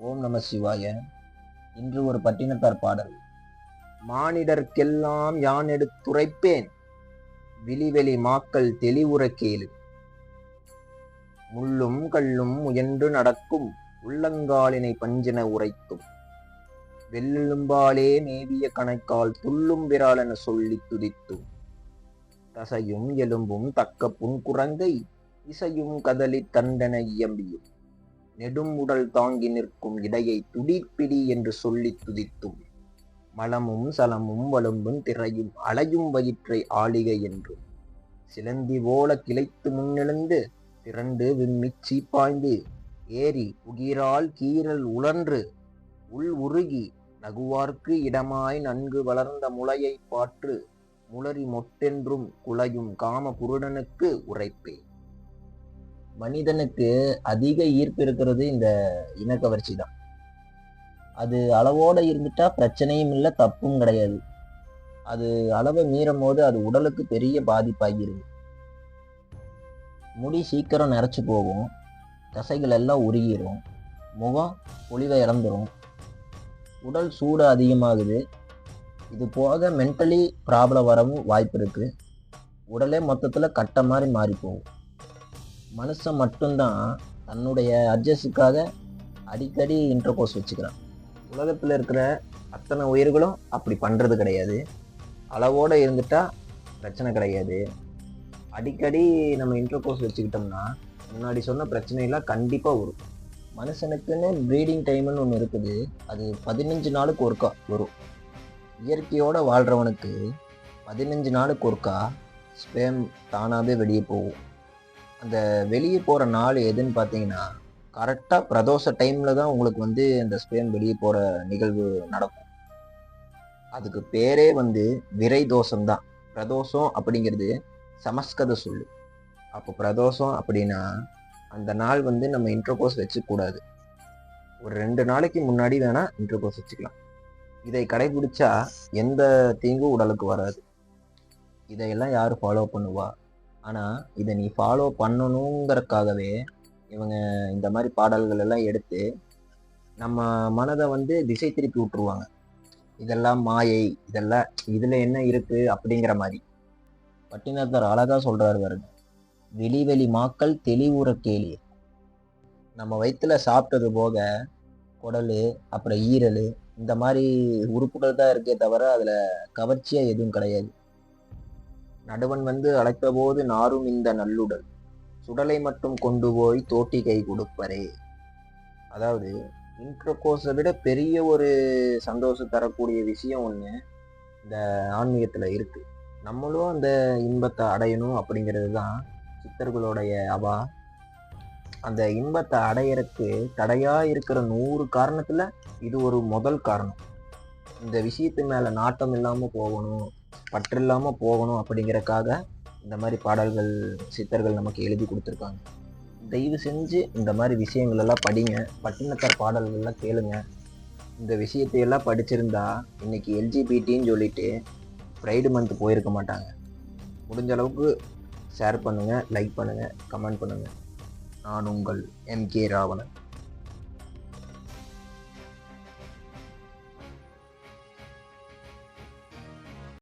ஓம் நம சிவாய. இன்று ஒரு பட்டினத்தார் பாடல். மானிடர்க்கெல்லாம் யான் எடுத்துரைப்பேன் விழிவெளி மாக்கள் தெளிவுற கேளு. முள்ளும் கல்லும் முயன்று நடக்கும். உள்ளங்காலினை பஞ்சென உரைக்கும். வெள்ளெலும்பாலே மேவிய கணைக்கால் துள்ளும் விராலென சொல்லித் துதித்தும். தசையும் எலும்பும் தக்க புன்குரங்கை இசையும் கதலி தண்டன இயம்பியும். நெடும் உடல் தாங்கி நிற்கும் இடையை துடிப்பிடி என்று சொல்லித் துதித்தும் மலமும் சலமும் வலும்பும் திரையும் அலையும் வயிற்றை ஆளிகை என்றும் சிலந்தி போல கிளைத்து முன்னெழுந்து திரண்டு விம்மி சீப்பாய்ந்து ஏறி உகிரால் கீறல் உழன்று உள் உருகி நகுவார்க்கு இடமாய் நன்கு வளர்ந்த முளையை பாற்று முளறி மொட்டென்றும் குலையும் காம குருடனுக்கு உரைப்பேன். மனிதனுக்கு அதிக ஈர்ப்பு இருக்கிறது இந்த இனக்கவர்ச்சி தான். அது அளவோட இருந்துட்டா பிரச்சனையும் இல்லை தப்பும் கிடையாது. அது அளவை மீறும் போது அது உடலுக்கு பெரிய பாதிப்பாகிருது முடி சீக்கிரம் நிறச்சி போகும். தசைகள் எல்லாம் உருகிரும். முகம் பொலிவை இறந்துடும் உடல் சூடு அதிகமாகுது. இது போக மென்டலி ப்ராப்ளம் வரவும் வாய்ப்பு இருக்குது உடலே மொத்தத்தில் கட்ட மாதிரி மாறி போகும். மனுஷன் மட்டும்தான் தன்னுடைய அட்ஜஸ்டுக்காக அடிக்கடி இன்டர்கோர்ஸ் வச்சுக்கிறான். உலகத்தில் இருக்கிற அத்தனை உயிர்களும் அப்படி பண்ணுறது கிடையாது. அளவோடு இருந்துட்டால் பிரச்சனை கிடையாது. அடிக்கடி நம்ம இன்டர்கோர்ஸ் வச்சுக்கிட்டோம்னா முன்னாடி சொன்ன பிரச்சனையெல்லாம் கண்டிப்பாக வரும். மனுஷனுக்குன்னு ப்ரீடிங் டைம்னு ஒன்று இருக்குது. அது பதினஞ்சு நாளுக்கு ஒருக்கா வரும். இயற்கையோடு வாழ்கிறவனுக்கு பதினஞ்சு நாளுக்கு ஒருக்கா ஸ்பேம் தானாகவே வெளியே போகும். அந்த வெளியே போகிற நாள் எதுன்னு பார்த்தீங்கன்னா கரெக்டாக பிரதோஷ டைமில் தான் உங்களுக்கு வந்து அந்த ஸ்பேம் வெளியே போகிற நிகழ்வு நடக்கும். அதுக்கு பேரே வந்து விரை தோஷம் தான். பிரதோஷம் அப்படிங்கிறது சமஸ்கத சொல்லு. அப்போ பிரதோஷம் அப்படின்னா அந்த நாள் வந்து நம்ம இன்டர்கோர்ஸ் வச்சுக்கூடாது. ஒரு ரெண்டு நாளைக்கு முன்னாடி வேணால் இன்டர்கோர்ஸ் வச்சுக்கலாம். இதை கடைபிடிச்சா எந்த தீங்கும் உடலுக்கு வராது. இதையெல்லாம் யார் ஃபாலோ பண்ணுவா? ஆனால் இதை நீ ஃபாலோ பண்ணணுங்கிறதுக்காகவே இவங்க இந்த மாதிரி பாடல்கள் எல்லாம் எடுத்து நம்ம மனதை வந்து திசை திருப்பி விட்டுருவாங்க. இதெல்லாம் மாயை இதெல்லாம் இதில் என்ன இருக்குது அப்படிங்கிற மாதிரி. பட்டினத்தார் அழகாக சொல்கிறாரு வருங்க வெளி வெளி மாக்கள் தெளிவுற கேலி நம்ம வயிற்றுல சாப்பிட்டது போக குடல் அப்புறம் ஈரல் இந்த மாதிரி உறுப்புகள் தான் இருக்கே தவிர அதில் கவர்ச்சியாக எதுவும் கிடையாது. நடுவன் வந்து அழைத்தபோது நாரும் இந்த நல்லுடல். சுடலை மட்டும் கொண்டு போய் தோட்டி கை கொடுப்பரே. அதாவது இன்ட்ரோகோஸை விட பெரிய ஒரு சந்தோஷம் தரக்கூடிய விஷயம் ஒன்று இந்த ஆன்மீகத்தில் இருக்கு. நம்மளும் அந்த இன்பத்தை அடையணும் அப்படிங்கிறது தான் சித்தர்களுடைய அவா. அந்த இன்பத்தை அடையறதுக்கு தடையாக இருக்கிற நூறு காரணத்தில் இது ஒரு முதல் காரணம். இந்த விஷயத்து மேலே நாட்டம் இல்லாமல் போகணும். பற்று இல்லாமல் போகணும் அப்படிங்கிறக்காக இந்த மாதிரி பாடல்கள் சித்தர்கள் நமக்கு எழுதி கொடுத்துருக்காங்க. தயவு செஞ்சு இந்த மாதிரி விஷயங்கள் எல்லாம் படிங்க. பட்டினத்தார் பாடல்கள்லாம் கேளுங்க. இந்த விஷயத்தையெல்லாம் படிச்சிருந்தா இன்னைக்கு எல்ஜிபிடின்னு சொல்லிட்டு ஃப்ரைடு மந்த் போயிருக்க மாட்டாங்க. முடிஞ்ச அளவுக்கு ஷேர் பண்ணுங்கள் லைக் பண்ணுங்கள் கமெண்ட் பண்ணுங்கள் நான் உங்கள் எம் கே ராவணன்.